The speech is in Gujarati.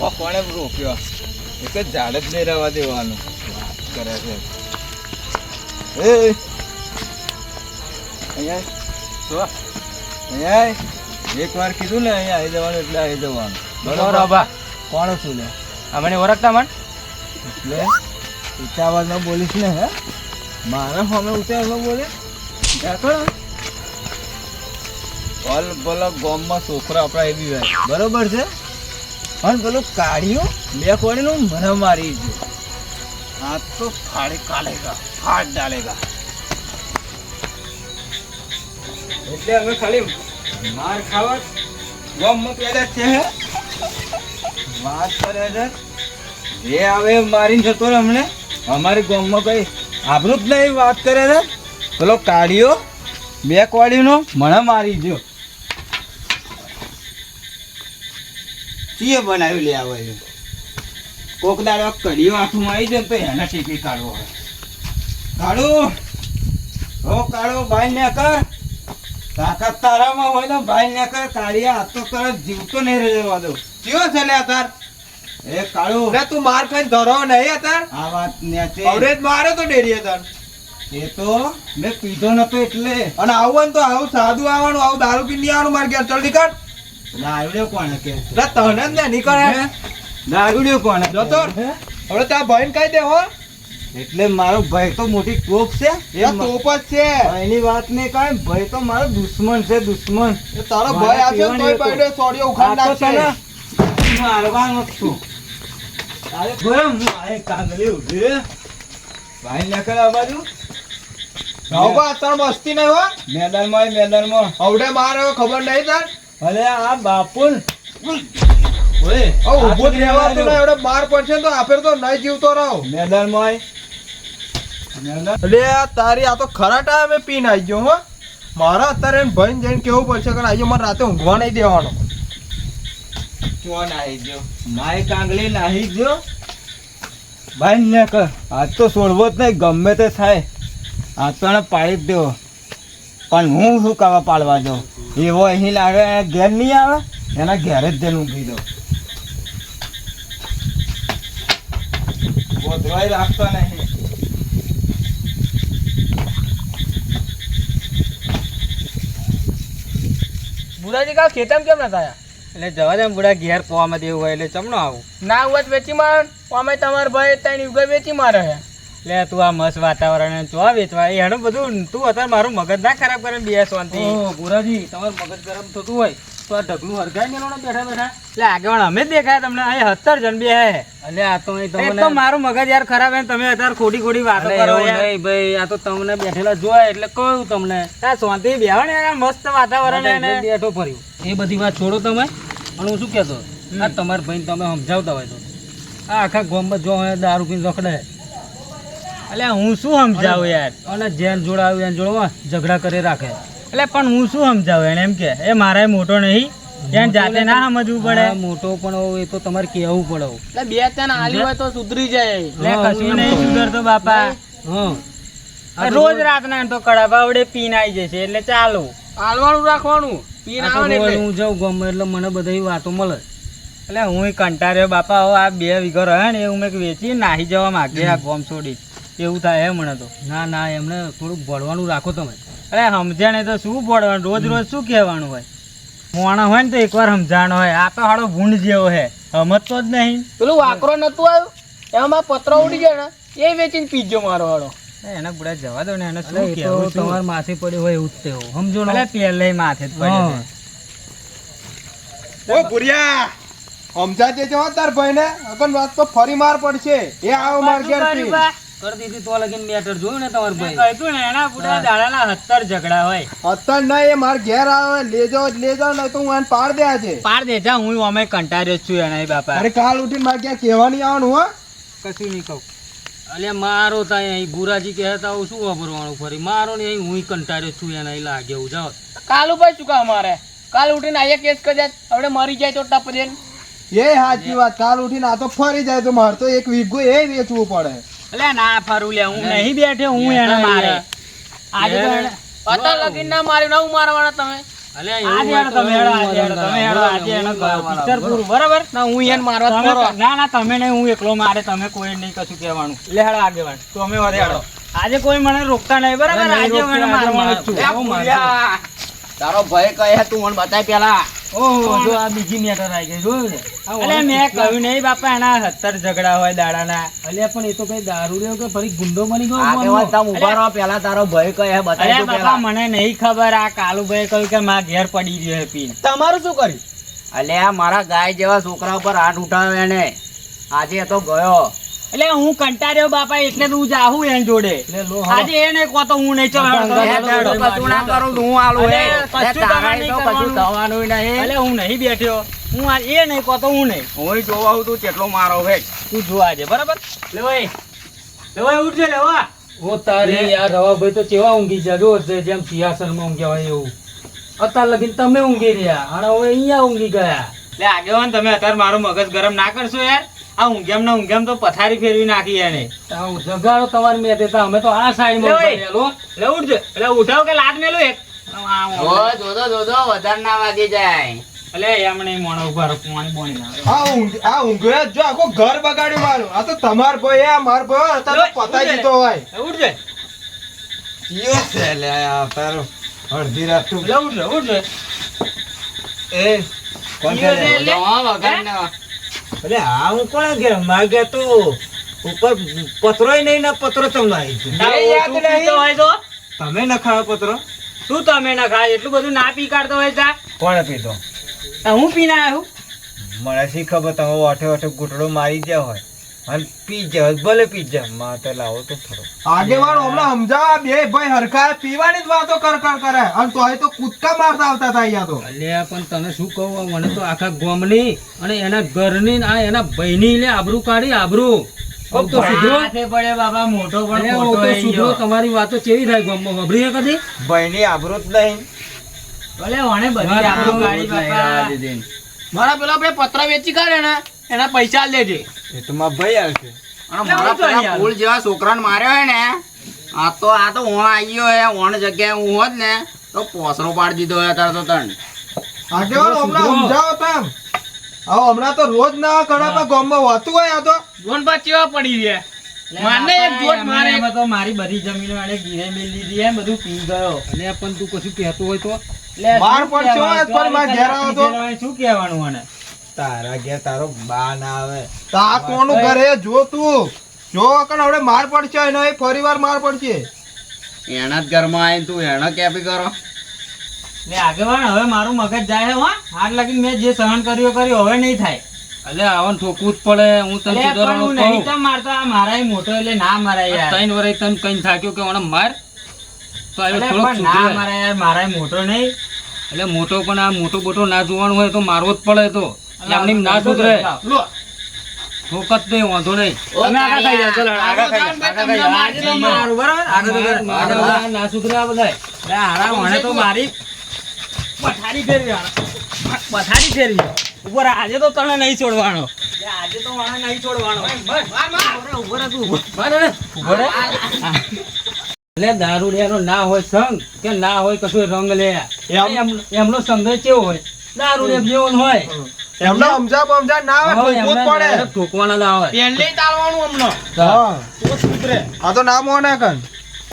ઓ કોણે રોક્યો એક જ ઝાડ જ નહીં રહેવા દેવાનું. વાત કરે છે. એ અહીંયા તો અહીંયા આય. એક વાર કીધું ને અહીંયા આવી જવાનું એટલે આવી જવાનું. બરોબર. કોણ છું લે? અમને ઓળખતા મન? એટલે ઊંચા અવાજમાં બોલીશ ને હે? મારા સામે ઊંચા અવાજમાં બોલે દેખો ઓલ બોલો ગોમમાં છોકરા આપણા એવી હોય. બરોબર છે? પણ પેલું કાઢ્યું બે કોડીનું મને મારી ગયું આ તો ફાડી કાઢેગા ફાડ ડાલેગા. એટલે અમે ખાલી માર ખાવા ગમમાં પેદા છે હે. વાત કરે છે. એ હવે મારીને જતો રહે અમને. અમારી ગામમાં કઈ આબરૂ જ નહીં વાત કરે છે. પેલો કાઢ્યો બે કોડીનો મને મારી ગયો. ચીએ બનાવી લે આવે છે કોક દાડો કઢીઓ આંખમાં આવી જાય તો એને ટીપી કાઢવો હોય. કાઢો હો કાઢો ભાઈ ને કર. તાકાત તારામાં હોય તો ભાઈ ને કર. કાઢી હાથ તો કર જીવતો નહીં રહેવા દો. કેવો છે લે તાર એ કાળુ. અરે તું માર ખાઈને ધરો નહીં અતાર. આ વાત નેચે અવડે જ મારે તો ડેરી અતાર. એ તો મેં પીધો નતો એટલે. અને આવું ને તો આવું સાદું આવવાનું આવું દારૂ પી આવવાનું મારે ઘેર. જલ્દી નીકળ દારૂડિયો કોણે કે? એટલે તને ને નીકળ. હે? દારૂડિયો કોણે? કે? હવે તારા ભાઈને કહી દે હો. એટલે મારો ભાઈ તો મોટી તોપ છે. એ તોપ જ છે. એની વાત ને કાંઈ ભાઈ તો મારો દુશ્મન છે દુશ્મન. તારો ભાઈ આવશે ને તોય પડ્યો સોડિયો ઉખાડ નાખશે. મારવાનો છું. ભાઈ હું આ કાંગલી ઊભી ભાઈ નકર આ બાજુ. બા અત્યારે મસ્તી નહીં હો. મેદાનમાં મેદાનમાં. અવડે મારે હવે ખબર નહીં તાર. અરે આ બાપુન ઓય હવે ઊભો જ તો ના. એવડે માર પડશે ને તો આફેર તો નહીં જીવતો રહો. મેદાનમાં મેદાન એટલે આ તારી આ તો ખરા ટાઈમે પીન આવી ગયો હો. મારા અત્યારે એને ભાઈ જઈને કેવું પડશે કે આજે મને રાતે ઊંઘવા નહીં દેવાનો. કોણ આવી ગયો? માય કાંગલી નાહી ગયો? ભાઈ ને કર. આજ તો છોડવો જ નહીં ગમે તે થાય. આજ તો એને પાડી જ દેવો. પણ હું શું કરવા પાડવા જો એવો અહીં લાગે ઘેર નહીં આવે? એના ઘેર જ જઈને ઊંઘી દો ગોધરાય રાખતો નહીં. બુરાજી કાલ ખેતમ કેમ નતા થયા એટલે જવા દે બુડા ઘેર પોવામાં દેવું હોય એટલે ચમનો આવું? ના ઉવત વેચી માર અમે તમાર ભાઈ ત્રણ ઉગા વેચી મારે લે તું આ મસ્ત વાતાવરણ ચો વેચવા. એનું બધું તું અત્યારે મારું મગજ ના ખરાબ કરે બે શાંતિ ગુરાજી તમારું મગજ ગરમ થતું હોય તો આ ઢગલું હરગાઈ મેલો ને બેઠા બેઠા? એટલે આગળ અમે જ દેખાય તમને. અહીં સત્તર જણ બે હે. એટલે આ તો અહીં તો મારું મગજ યાર ખરાબ હે તમે અત્યારે ખોટી ખોટી વાતો કરો નહીં ભાઈ આ તો તમને બેઠેલા જોયા એટલે કહ્યું તમને. આ શાંતિ બેહો ને મસ્ત વાતાવરણ એને. બેઠો ફર્યું. એ બધી વાત છોડો તમે પણ હું શું કહેતો? આ તમારા ભાઈને તમે સમજાવતા હોય તો. આ આખા ગામમાં જો દારૂ પીને રખડે. એટલે હું શું સમજાવું યાર? અને જેન જોડાવ્યું એને જોડવા ઝઘડા કરી રાખે. એટલે પણ હું શું સમજાવું એને એમ કે એ મારા મોટો નહીં એને જાતે ના સમજવું પડે. મોટો પણ એ તો તમારે કહેવું પડે. એટલે બે ત્રણ આલી હોય તો સુધરી જાય. એટલે કશું નહીં સુધરતો બાપા. રોજ રાતના તો કડા બાવડે પીને આવી જશે એટલે ચાલો. આલવાનું રાખવાનું. પીને આવે હું જાઉં ગમે એટલે મને બધી વાતો મળે. એટલે હું કંટાળ્યો બાપા હવે આ બે વીઘો રહે ને એવું મેં વેચી નાહી જવા માંગે આ ગોમ છોડી. એવું થાય એમ મને તો. ના ના એમને થોડુંક ભળવાનું રાખો તમે. અરે સમજણે તો શું ભળવાનું રોજ રોજ શું કહેવાનું હોય? મોણા હોય ને તો એકવાર સમજાણ હોય. આ તો હાડો ભૂંડ જેવો હે. સમજતો જ નહીં. પેલું વાકરો નતું આવ્યું? એમાં પતરો ઉડી ગયો ને? એ વેચીને પીજો મારો વાળો એને બુડા જવા દો ને એને શું કહેવું તમારે માથે પડ્યો હોય એવું જ તે સમજો ને. પહેલે માથે જ પડ્યો. ઓ ભુરિયા સમજાજે જવા તાર ભાઈને? અગન વાત તો ફરી માર પડશે. એ આવો માર ઘેર? કરી દીધી તો લગીન મેટર જોયું ને તમારા મેં ભાઈ? ને એના દાડાના ઝઘડા હોય. અત્યારે નહીં એ માર ઘેર આવે લેજો લેજો ને તો હું એને પાડ દે જા હું અમે કંટાળ્યો છું એના બાપા. અરે કાલ ઉઠીને મારે ક્યાં કહેવા નહીં આવવાનું હો? કશું નહીં કહું. અલ્યા મારો ત્યાં અહીં ગુરાજી કહેતા હું શું વાપરવાનું ફરી? મારો ને અહીં હું કંટાળ્યો છું એના લાગે એવું જાઓ કાલ ઉપર ચૂકા અમારે કાલ ઉઠીને આયા કેસ કર્યા હવે મરી જાય તો ટપ દે એ સાચી વાત કાલ ઉઠીને આ તો ફરી જાય તો મારે તો એક વીઘો એ વેચવું પડે. એટલે ના ફરું લે હું નહીં બેઠે હું એને મારે. આજે તો પતા લગીન ના મારી ના હું મારવાના તમે? અલ્યા, આજે એવું હેડો હોય તમે હેડો, આજે હેડો, તમે હેડો, આજે એનો પિક્ચર પૂરું, બરાબર? ના હું એને મારવા જ તમે- મારવા. ના ના તમે નહીં હું એકલો મારે તમે કોઈ નહીં કશું કહેવાનું. લે હેડો આગેવાન. તમે આજે કોઈ મને રોકતા નહીં બરાબર? આજે મને આજે છું. તારો ભય કહે તું મને બતાય પેલા. ઓહો, જો આ બીજી મેટર આવી ગઈ જોયું ને આ મેં કહ્યું નહીં બાપા એના સત્તર ઝઘડા હોય દાડાના. અલ્યા પણ એ તો કઈ દારૂડિયો કે ફરી ગુંડો બની ગયો આ કહેવાય તમે ઊભા રહો પેલા તારો ભય કહે બતાય અરે બાપા પેલા. મને નહીં ખબર આ કાલુભાઈ કહ્યું કે મારા ઘેર પડી રહ્યો હે પીન. તમારું શું કર્યું? અલ્યા મારા ગાય જેવા છોકરા ઉપર હાથ ઉઠાવ્યો એને. આજે એ તો ગયો. એટલે હું કંટાળ્યો બાપા એટલે તો હું જાહું એન જોડે. એટલે આજે એને કહો તો હું નહીં ચલો હેડો, એ હેડો, તો હેડો, કશું ના કરું હું આલું હે. કશું થવાનું નહીં. એટલે હું નહીં બેઠ્યો. હું આ એ નહીં કહો તો હું નહીં. હું જોવા હું તું કેટલો મારો હે તું જો આજે બરાબર? લેવાય લેવાય ઉઠજે લેવા ઓ તારી યાર રવાભાઈ તો કેવા ઊંઘી ગયા જો જે જેમ સિંહાસનમાં ઊંઘ્યા હોય એવું. અત્યાર લગીન તમે ઊંઘી રહ્યા અને હવે અહીંયા ઊંઘી ગયા. લે આગેવાન તમે અત્યારે મારું મગજ ગરમ ના કરશો યાર. આ ઊંઘેમ ને ઊંઘેમ તો પથારી ફેરવી નાખી એને. જગાડો તમારી મેં દેતા અમે તો આ સાઈડમાં લે ઓય. લે ઉઠજે એટલે ઉઠાવ કે લાત મેલો એક? જોજો જોજો વધારે ના વાગી જાય. એટલે એમ મોણો ઊભા પાણી બોણી ના આ ઊંઘ આ ઊંઘ્યો જો આખો ઘર બગાડ્યું મારું. આ તો તમાર ભાઈ આ માર ભાઈ અત્યારે તો પતાઈ હોય. લે આ તારો અડધી રાત તું. એ કોણ છે? લે? લે, જો ના અરે હા હું કોણ ઘેર માગે તો ઉપર પતરોય નહીં ને પતરો તમને આવી છે તારો એ યાદ નહીં? હોય તો? તમે ન ખાવ પતરો? શું તમે ન ખાય એટલું બધું ના પી કાઢતો હોય તા? કોણ પીધો? હું પીને આવ્યું મને શી ખબર તમે ઓઠે ઓઠે ઘૂંટડો મારી ગયા હોય. અને ભલે પી માતે લાવો તો ખરો આગેવાન હમણાં સમજાવા બે ભાઈ હરખા પીવાની જ વાતો કર કર કરે. અને તો તો કૂદકા મારતા આવતા હતા અહીંયા તો. અલ્યા પણ તને શું કહું? મને તો આખા ગોમની અને એના ઘરની ને આ એના ભાઈની લે આબરૂ કાઢી આબરૂ. કોક તો સુધરો. હાથે પડે બાબા મોટો પણ અલ્યા, મોટો કોક તો થઈ સુધરો. ગયો. તમારી વાતો કેવી થાય ગામમાં? વાપરી કદી? ભાઈની આબરૂ જ નહીં. ભલે મારા પેલા બે પત્ર વેચી કાઢે ને. એના પૈસા લેજે. એ તો મારા ભાઈ આવશે. અને મારા પેલા ફૂલ જેવા છોકરાને માર્યો હોય ને આ તો આ તો ઓણ આવી હે ઓણ જગ્યાએ હું હોત ને તો પોસરો પાડી દીધો તો તણ. આગેવાન હમણાં સમજાવો તેમ. હવે હમણાં તો રોજ ના કડાપા ગામમાં હોતું હોય આ તો. જોન પડી ગયા એક મારે. એમાં તો મારી બધી જમીનો એને ગીરે મેલી દીધી હે, બધું પી ગયો. અને પણ તું કશું કહેતો હોય તો? લે, માર શું પડશે કહેવાનું? આજ પર માર ઘેર આવો તો. શું કહેવાનું મને તારા ઘેર તારો બા ના આવે. તો આ કોનું ઘરે જો તું. જો કણ હવે માર પડશે એનો એ ફરી વાર માર પડશે. એના જ ઘરમાં આવીને તું એનો કેપી કરો? લે આગેવાન હવે મારું મગજ જાય છે હો. હાથ લાગીને મેં જે સહન કર્યો કર્યો હવે નહીં થાય. અલ્યા આવન ઠોકવું જ પડે. હું તને સુધારવાનું હું નહીં તો મારતો. આ મારાય મોટો એટલે ના મારાય યાર. ત્રણ વરે તને કઈ થાક્યો કે મને માર? તો આવ્યો થોડો ના. મારાય યાર. મારાય મોટો નહીં. એટલે મોટો પણ આ મોટો બોટો ના જોવાનું હોય તો મારવો જ પડે તો. એટલે આમની ના સુધરે. લો. ઠોકત નહીં વાંધો નહીં. તમે આગા થઈ જાઓ, ચલો, આગા થઈ માર- માર- ના સુધરે આ બધાય. લે, હારા મને તો મારી પથારી ફેરવી હારા. પથારી ફેરવી. ઉપર આજે તો તને નહીં છોડવાનો. આજે તો મને નહીં છોડવાનો. ઊભો રહે તું, રહે. એટલે દારૂડિયાનો ના હોય સંગ કે ના હોય કશું રંગ લે. એમ- એમનો સંગ કેવો હોય? દારૂડિયા જેવો હોય. એમને સમજા સમજા ના આવે ઠોકવું જ પડે. ઠોકવાના ના હોય પેન્ડે તાળવાનું હમણાં હા. આ તો નામ હોને કન.